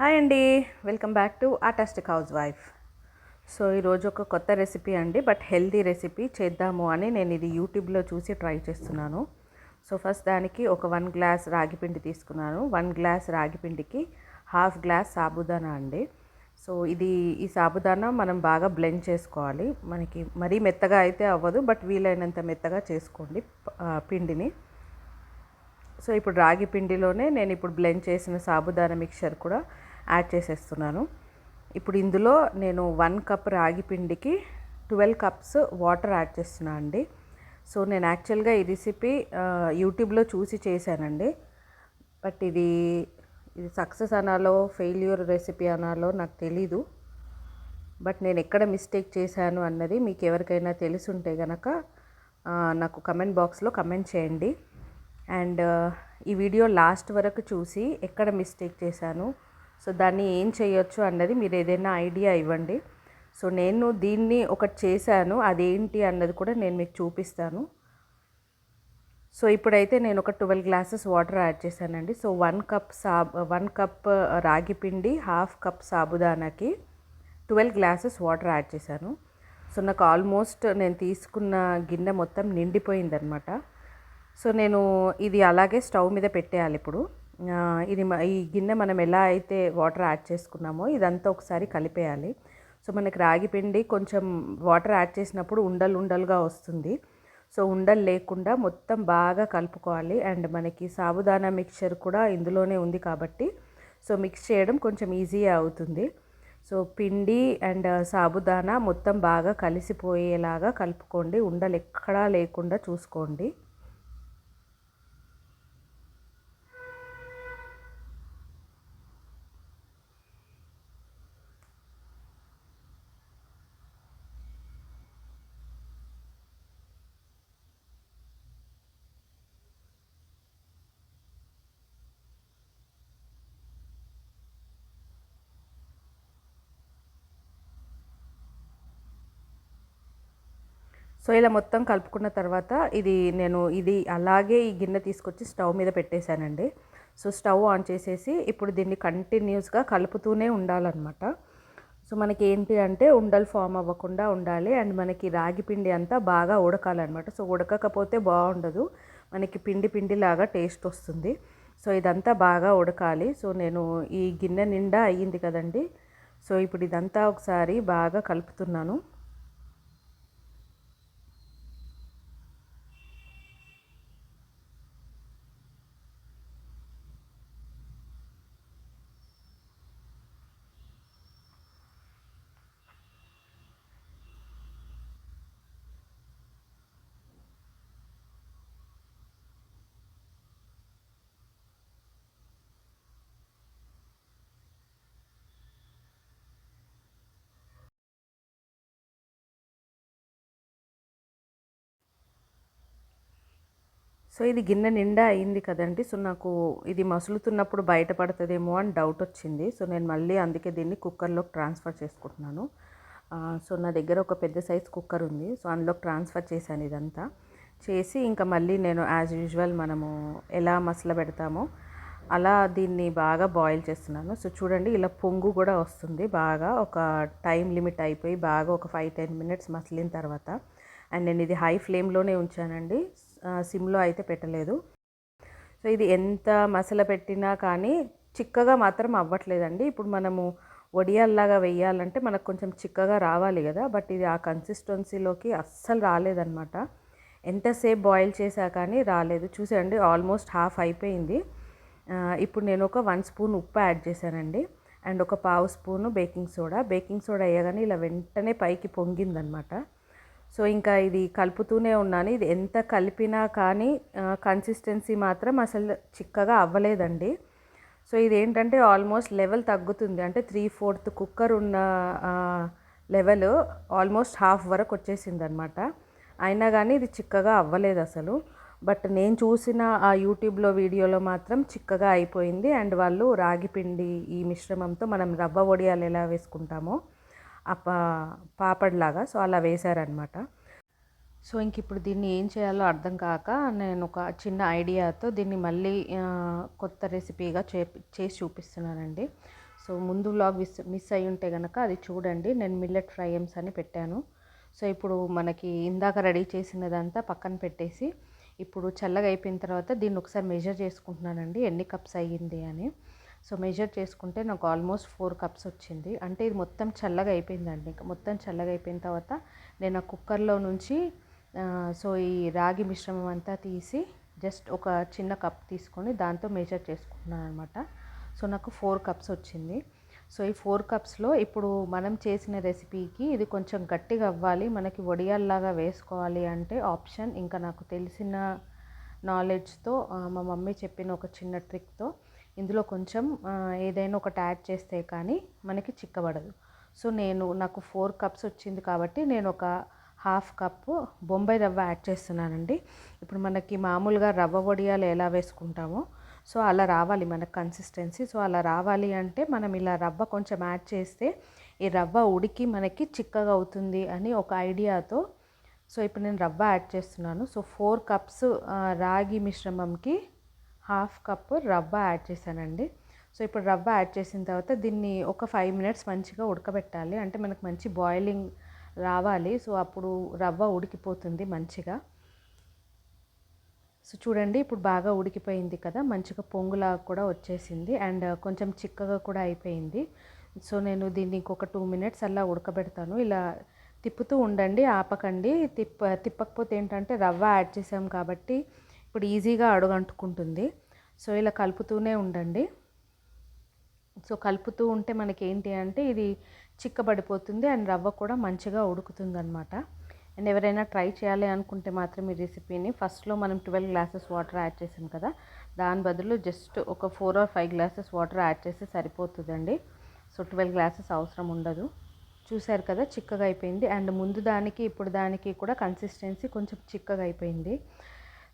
Hi అండి. Welcome back to artistic house wife. So ఈరోజు ఒక కొత్త రెసిపీ అండి బట్ హెల్దీ రెసిపీ చేద్దాము అని నేను ఇది యూట్యూబ్లో చూసి ట్రై చేస్తున్నాను. సో ఫస్ట్ దానికి ఒక వన్ గ్లాస్ రాగి పిండి తీసుకున్నాను. వన్ గ్లాస్ రాగి పిండికి హాఫ్ గ్లాస్ సాబుదానా అండి. సో ఇది ఈ సాబుదానా మనం బాగా బ్లెండ్ చేసుకోవాలి. మనకి మరీ మెత్తగా అయితే అవ్వదు బట్ వీలైనంత మెత్తగా చేసుకోండి పిండిని. సో ఇప్పుడు రాగి పిండిలోనే నేను ఇప్పుడు బ్లెండ్ చేసిన సాబుదానా మిక్చర్ కూడా యాడ్ చేసేస్తున్నాను. ఇప్పుడు ఇందులో నేను వన్ కప్ రాగి పిండికి ట్వెల్వ్ కప్స్ వాటర్ యాడ్ చేస్తున్నాను అండి. సో నేను యాక్చువల్గా ఈ రెసిపీ యూట్యూబ్లో చూసి చేశానండి. బట్ ఇది ఇది సక్సెస్ అనాలో ఫెయిల్యూర్ రెసిపీ అనాలో నాకు తెలీదు. బట్ నేను ఎక్కడ మిస్టేక్ చేశాను అన్నది మీకు ఎవరికైనా తెలుసుంటే కనుక నాకు కమెంట్ బాక్స్లో కమెంట్ చేయండి. అండ్ ఈ వీడియో లాస్ట్ వరకు చూసి ఎక్కడ మిస్టేక్ చేశాను సో దాన్ని ఏం చేయొచ్చు అన్నది మీరు ఏదైనా ఐడియా ఇవ్వండి. సో నేను దీన్ని ఒకటి చేశాను అదేంటి అన్నది కూడా నేను మీకు చూపిస్తాను. సో ఇప్పుడైతే నేను ఒక ట్వెల్వ్ గ్లాసెస్ వాటర్ యాడ్ చేశానండి. సో వన్ కప్ సాబ్ వన్ కప్ రాగి పిండి హాఫ్ కప్ సాబుదానాకి ట్వెల్వ్ గ్లాసెస్ వాటర్ యాడ్ చేశాను. సో నాకు ఆల్మోస్ట్ నేను తీసుకున్న గిన్నె మొత్తం నిండిపోయిందనమాట సో నేను ఇది అలాగే స్టవ్ మీద పెట్టేయాలి ఇప్పుడు. ఇది మ- ఈ గిన్నె మనం ఎలా అయితే వాటర్ యాడ్ చేసుకున్నామో ఇదంతా ఒకసారి కలిపేయాలి. సో మనకి రాగి పిండి కొంచెం వాటర్ యాడ్ చేసినప్పుడు ఉండలు ఉండలుగా వస్తుంది. సో ఉండలు లేకుండా మొత్తం బాగా కలుపుకోవాలి. అండ్ మనకి సాబుదానా మిక్చర్ కూడా ఇందులోనే ఉంది కాబట్టి సో మిక్స్ చేయడం కొంచెం ఈజీ అవుతుంది. సో పిండి అండ్ సాబుదానా మొత్తం బాగా కలిసిపోయేలాగా కలుపుకోండి. ఉండలు ఎక్కడా లేకుండా చూసుకోండి. సో ఇలా మొత్తం కలుపుకున్న తర్వాత ఇది నేను ఇది అలాగే ఈ గిన్నె తీసుకొచ్చి స్టవ్ మీద పెట్టేశానండి. సో స్టవ్ ఆన్ చేసేసి ఇప్పుడు దీన్ని కంటిన్యూస్గా కలుపుతూనే ఉండాలన్నమాట. సో మనకి ఏంటి అంటే ఉండలు ఫామ్ అవ్వకుండా ఉండాలి. అండ్ మనకి రాగి పిండి అంతా బాగా ఉడకాలన్నమాట. సో ఉడకకపోతే బాగుండదు. మనకి పిండి పిండిలాగా టేస్ట్ వస్తుంది. సో ఇదంతా బాగా ఉడకాలి. సో నేను ఈ గిన్నె నిండా అయ్యింది కదండి. సో ఇప్పుడు ఇదంతా ఒకసారి బాగా కలుపుతున్నాను. సో ఇది గిన్నె నిండా అయింది కదండి. సో నాకు ఇది మసులుతున్నప్పుడు బయటపడుతుందేమో అని డౌట్ వచ్చింది. సో నేను మళ్ళీ అందుకే దీన్ని కుక్కర్లోకి ట్రాన్స్ఫర్ చేసుకుంటున్నాను. సో నా దగ్గర ఒక పెద్ద సైజ్ కుక్కర్ ఉంది. సో అందులోకి ట్రాన్స్ఫర్ చేశాను ఇదంతా. చేసి ఇంకా మళ్ళీ నేను యాజ్ యూజువల్ మనము ఎలా మసల పెడతామో అలా దీన్ని బాగా బాయిల్ చేస్తున్నాను. సో చూడండి ఇలా పొంగు కూడా వస్తుంది. బాగా ఒక టైం లిమిట్ అయిపోయి బాగా ఒక ఫైవ్ టెన్ మినిట్స్ మసిలిన తర్వాత. అండ్ నేను ఇది హై ఫ్లేమ్లోనే ఉంచానండి. సిమ్లో అయితే పెట్టలేదు. సో ఇది ఎంత మసల పెట్టినా కానీ చిక్కగా మాత్రం అవ్వట్లేదండి. ఇప్పుడు మనము వడియాల్లాగా వేయాలంటే మనకు కొంచెం చిక్కగా రావాలి కదా. బట్ ఇది ఆ కన్సిస్టెన్సీలోకి అస్సలు రాలేదన్నమాట. ఎంతసేపు బాయిల్ చేసా కానీ రాలేదు. చూసేయండి ఆల్మోస్ట్ హాఫ్ అయిపోయింది. ఇప్పుడు నేను ఒక వన్ స్పూన్ ఉప్పు యాడ్ చేశానండి. అండ్ ఒక పావు spoon baking soda. Baking soda వేయగానే ఇలా వెంటనే పైకి పొంగిందనమాట సో ఇంకా ఇది కలుపుతూనే ఉన్నాను. ఇది ఎంత కలిపినా కానీ కన్సిస్టెన్సీ మాత్రం అసలు చిక్కగా అవ్వలేదండి. సో ఇది ఏంటంటే ఆల్మోస్ట్ లెవెల్ తగ్గుతుంది. అంటే త్రీ ఫోర్త్ కుక్కర్ ఉన్న లెవెల్ ఆల్మోస్ట్ హాఫ్ వరకు వచ్చేసింది అనమాట అయినా కానీ ఇది చిక్కగా అవ్వలేదు అసలు. బట్ నేను చూసిన ఆ యూట్యూబ్లో వీడియోలో మాత్రం చిక్కగా అయిపోయింది. అండ్ వాళ్ళు రాగి పిండి ఈ మిశ్రమంతో మనం రవ్వ వడియాలు ఎలా వేసుకుంటామో పాపడ్లాగా. సో అలా వేశారనమాట సో ఇంక ఇప్పుడు దీన్ని ఏం చేయాలో అర్థం కాక నేను ఒక చిన్న ఐడియాతో దీన్ని మళ్ళీ కొత్త రెసిపీగా చే చేసి చూపిస్తున్నానండి. సో ముందు వ్లాగ్ మిస్ మిస్ అయి ఉంటే కనుక అది చూడండి. నేను మిల్లెట్ ఫ్రైఎమ్స్ అని పెట్టాను. సో ఇప్పుడు మనకి ఇందాక రెడీ చేసినదంతా పక్కన పెట్టేసి ఇప్పుడు చల్లగా అయిపోయిన తర్వాత దీన్ని ఒకసారి మెజర్ చేసుకుంటున్నానండి. ఎన్ని కప్స్ అయ్యింది అని. సో మెజర్ చేసుకుంటే నాకు ఆల్మోస్ట్ ఫోర్ కప్స్ వచ్చింది. అంటే ఇది మొత్తం చల్లగా అయిపోయిందండి. ఇంకా మొత్తం చల్లగా అయిపోయిన తర్వాత నేను ఆ కుక్కర్లో నుంచి సో ఈ రాగి మిశ్రమం అంతా తీసి జస్ట్ ఒక చిన్న కప్ తీసుకొని దాంతో మెజర్ చేసుకున్నాను అనమాట సో నాకు ఫోర్ కప్స్ వచ్చింది. సో ఈ ఫోర్ కప్స్లో ఇప్పుడు మనం చేసిన రెసిపీకి ఇది కొంచెం గట్టిగా అవ్వాలి. మనకి వడియాల్లాగా వేసుకోవాలి అంటే ఆప్షన్ ఇంకా నాకు తెలిసిన నాలెడ్జ్తో మా మమ్మీ చెప్పిన ఒక చిన్న ట్రిక్తో ఇందులో కొంచెం ఏదైనా ఒకటి యాడ్ చేస్తే కానీ మనకి చిక్కబడదు. సో నేను నాకు ఫోర్ కప్స్ వచ్చింది కాబట్టి నేను ఒక హాఫ్ కప్పు బొంబాయి రవ్వ యాడ్ చేస్తున్నానండి. ఇప్పుడు మనకి మామూలుగా రవ్వ వడియాలు ఎలా వేసుకుంటామో సో అలా రావాలి మనకు కన్సిస్టెన్సీ సో అలా రావాలి అంటే మనం ఇలా రవ్వ కొంచెం యాడ్ చేస్తే ఈ రవ్వ ఉడికి మనకి చిక్కగా అవుతుంది అని ఒక ఐడియాతో సో ఇప్పుడు నేను రవ్వ యాడ్ చేస్తున్నాను. సో ఫోర్ కప్స్ రాగి మిశ్రమంకి హాఫ్ కప్ రవ్వ యాడ్ చేశానండి. సో ఇప్పుడు రవ్వ యాడ్ చేసిన తర్వాత దీన్ని ఒక ఫైవ్ మినిట్స్ మంచిగా ఉడకబెట్టాలి. అంటే మనకు మంచి బాయిలింగ్ రావాలి. సో అప్పుడు రవ్వ ఉడికిపోతుంది మంచిగా. సో చూడండి ఇప్పుడు బాగా ఉడికిపోయింది కదా. మంచిగా పొంగులా కూడా వచ్చేసింది. అండ్ కొంచెం చిక్కగా కూడా అయిపోయింది. సో నేను దీన్ని ఇంకొక టూ మినిట్స్ అలా ఉడకబెడతాను. ఇలా తిప్పుతూ ఉండండి ఆపకండి. తిప్ప తిప్పకపోతే ఏంటంటే రవ్వ యాడ్ చేసాం కాబట్టి ఇప్పుడు ఈజీగా అడుగంటుకుంటుంది. సో ఇలా కలుపుతూనే ఉండండి. సో కలుపుతూ ఉంటే మనకి ఏంటి అంటే ఇది చిక్కబడిపోతుంది అండ్ రవ్వ కూడా మంచిగా ఉడుకుతుంది అనమాట అండ్ ఎవరైనా ట్రై చేయాలి అనుకుంటే మాత్రం ఈ రెసిపీని ఫస్ట్లో మనం ట్వెల్వ్ గ్లాసెస్ వాటర్ యాడ్ చేసాం కదా దాని బదులు జస్ట్ ఒక four or five glasses water add చేస్తే సరిపోతుందండి. సో ట్వెల్వ్ గ్లాసెస్ అవసరం ఉండదు. చూశారు కదా చిక్కగా అయిపోయింది. అండ్ ముందు దానికి ఇప్పుడు దానికి కూడా కన్సిస్టెన్సీ కొంచెం చిక్కగా అయిపోయింది.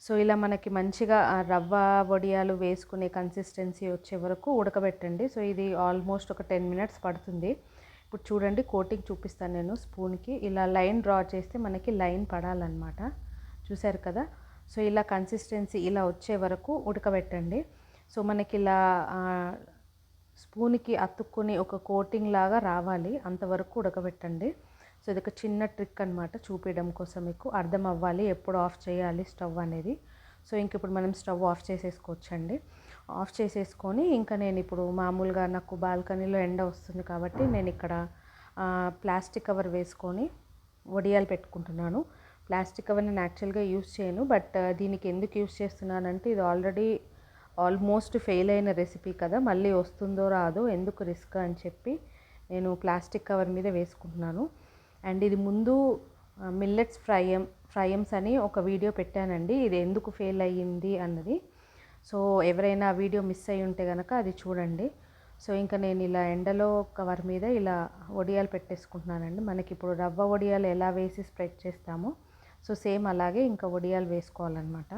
సో ఇలా మనకి మంచిగా రవ్వ వడియాలు వేసుకునే కన్సిస్టెన్సీ వచ్చే వరకు ఉడకబెట్టండి. సో ఇది ఆల్మోస్ట్ ఒక టెన్ మినిట్స్ పడుతుంది. ఇప్పుడు చూడండి కోటింగ్ చూపిస్తాను నేను స్పూన్కి. ఇలా లైన్ డ్రా చేస్తే మనకి లైన్ పడాలన్నమాట. చూశారు కదా? సో ఇలా కన్సిస్టెన్సీ ఇలా వచ్చే వరకు ఉడకబెట్టండి. సో మనకి ఇలా స్పూన్కి అతుక్కుని ఒక కోటింగ్ లాగా రావాలి. అంతవరకు ఉడకబెట్టండి. సో ఇది ఒక చిన్న ట్రిక్ అనమాట చూపించడం కోసం మీకు. అర్థం అవ్వాలి ఎప్పుడు ఆఫ్ చేయాలి స్టవ్ అనేది. సో ఇంక ఇప్పుడు మనం స్టవ్ ఆఫ్ చేసేసుకోవచ్చండి. ఆఫ్ చేసేసుకొని ఇంకా నేను ఇప్పుడు మామూలుగా నాకు బాల్కనీలో ఎండ వస్తుంది కాబట్టి నేను ఇక్కడ ప్లాస్టిక్ కవర్ వేసుకొని వడియాలు పెట్టుకుంటున్నాను. ప్లాస్టిక్ కవర్ నేను యాక్చువల్గా యూస్ చేయను బట్ దీనికి ఎందుకు యూస్ చేస్తున్నానంటే ఇది ఆల్రెడీ ఆల్మోస్ట్ ఫెయిల్ అయిన రెసిపీ కదా మళ్ళీ వస్తుందో రాదో ఎందుకు రిస్క్ అని చెప్పి నేను ప్లాస్టిక్ కవర్ మీద వేసుకుంటున్నాను. అండ్ ఇది ముందు మిల్లెట్స్ ఫ్రైయం ఫ్రైయమ్స్ అని ఒక వీడియో పెట్టానండి. ఇది ఎందుకు ఫెయిల్ అయ్యింది అన్నది. సో ఎవరైనా వీడియో మిస్ అయి ఉంటే కనుక అది చూడండి. సో ఇంకా నేను ఇలా ఎండలో కవర్ మీద ఇలా వడియాలు పెట్టేసుకుంటున్నానండి. మనకి ఇప్పుడు రవ్వ వడియాలు ఎలా వేసి స్ప్రెడ్ చేస్తామో సో సేమ్ అలాగే ఇంకా వడియాలు వేసుకోవాలన్నమాట.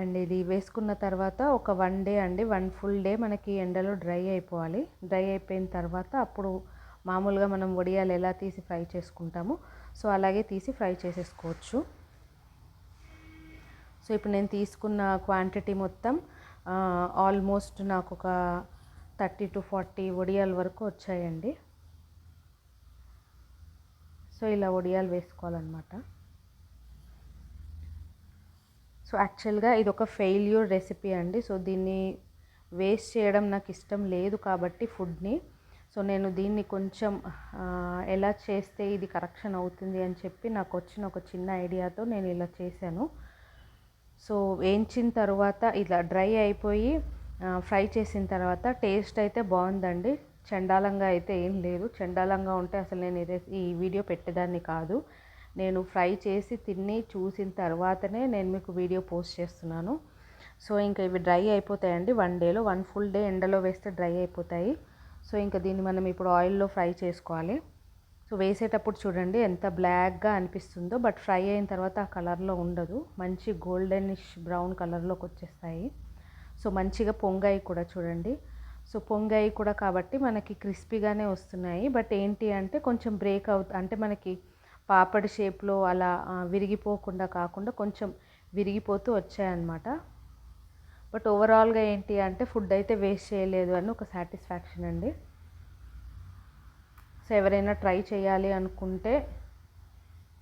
అండ్ ఇది వేసుకున్న తర్వాత ఒక వన్ డే అండి. వన్ ఫుల్ డే మనకి ఎండలో డ్రై అయిపోవాలి. డ్రై అయిపోయిన తర్వాత అప్పుడు మామూలుగా మనం వడియాలు ఎలా తీసి ఫ్రై చేసుకుంటాము సో అలాగే తీసి ఫ్రై చేసేసుకోవచ్చు. సో ఇప్పుడు నేను తీసుకున్న క్వాంటిటీ మొత్తం ఆల్మోస్ట్ నాకు ఒక థర్టీ టు ఫార్టీ వడియాల వరకు వచ్చాయండి. సో ఇలా వడియాలు వేసుకోవాలన్నమాట. సో యాక్చువల్గా ఇది ఒక ఫెయిల్యూర్ రెసిపీ అండి. సో దీన్ని వేస్ట్ చేయడం నాకు ఇష్టం లేదు కాబట్టి ఫుడ్ని సో నేను దీన్ని కొంచెం ఎలా చేస్తే ఇది కరెక్షన్ అవుతుంది అని చెప్పి నాకు వచ్చిన ఒక చిన్న ఐడియాతో నేను ఇలా చేశాను. సో వేయించిన తర్వాత ఇలా డ్రై అయిపోయి ఫ్రై చేసిన తర్వాత టేస్ట్ అయితే బాగుందండి. చండాలంగా అయితే ఏం లేదు. చండాలంగా ఉంటే అసలు నేను ఇదే ఈ వీడియో పెట్టేదాన్ని కాదు. నేను ఫ్రై చేసి తిని చూసిన తర్వాతనే నేను మీకు వీడియో పోస్ట్ చేస్తున్నాను. సో ఇంకా ఇవి డ్రై అయిపోతాయండి వన్ డేలో. వన్ ఫుల్ డే ఎండలో వేస్తే డ్రై అయిపోతాయి. సో ఇంకా దీన్ని మనం ఇప్పుడు ఆయిల్లో ఫ్రై చేసుకోవాలి. సో వేసేటప్పుడు చూడండి ఎంత బ్లాక్గా అనిపిస్తుందో బట్ ఫ్రై అయిన తర్వాత ఆ కలర్లో ఉండదు. మంచి గోల్డెనిష్ బ్రౌన్ కలర్లోకి వచ్చేస్తాయి. సో మంచిగా పొంగాయి కూడా చూడండి. సో పొంగాయి కూడా కాబట్టి మనకి క్రిస్పీగానే వస్తున్నాయి. బట్ ఏంటి అంటే కొంచెం బ్రేక్ అవుతు అంటే మనకి పాపడి షేప్లో అలా విరిగిపోకుండా కాకుండా కొంచెం విరిగిపోతూ వచ్చాయన్నమాట. బట్ ఓవరాల్గా ఏంటి అంటే ఫుడ్ అయితే వేస్ట్ చేయలేదు అని ఒక సాటిస్ఫాక్షన్ అండి. సో ఎవరైనా ట్రై చేయాలి అనుకుంటే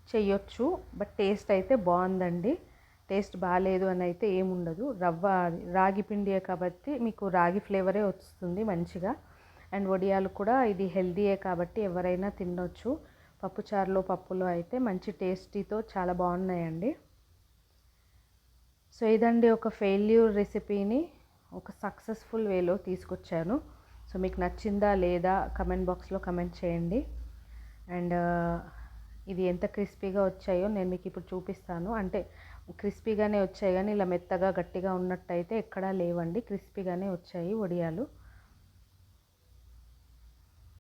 చెయ్యొచ్చు బట్ టేస్ట్ అయితే బాగుందండి. టేస్ట్ బాగాలేదు అని అయితే ఏముండదు రవ్వ రాగి పిండియే కాబట్టి మీకు రాగి ఫ్లేవరే వస్తుంది మంచిగా. అండ్ వడియాలు కూడా ఇది హెల్దీయే కాబట్టి ఎవరైనా తినొచ్చు. పప్పుచారులో పప్పులో అయితే మంచి టేస్టీతో చాలా బాగున్నాయండి. సో ఇదండి ఒక ఫెయిల్యూర్ రెసిపీని ఒక సక్సెస్ఫుల్ వేలో తీసుకొచ్చాను. సో మీకు నచ్చిందా లేదా కమెంట్ బాక్స్లో కమెంట్ చేయండి. అండ్ uh, ఇది ఎంత క్రిస్పీగా వచ్చాయో నేను మీకు ఇప్పుడు చూపిస్తాను. అంటే క్రిస్పీగానే వచ్చాయి కానీ ఇలా మెత్తగా గట్టిగా ఉన్నట్టయితే ఎక్కడా లేవండి. క్రిస్పీగానే వచ్చాయి వడియాలు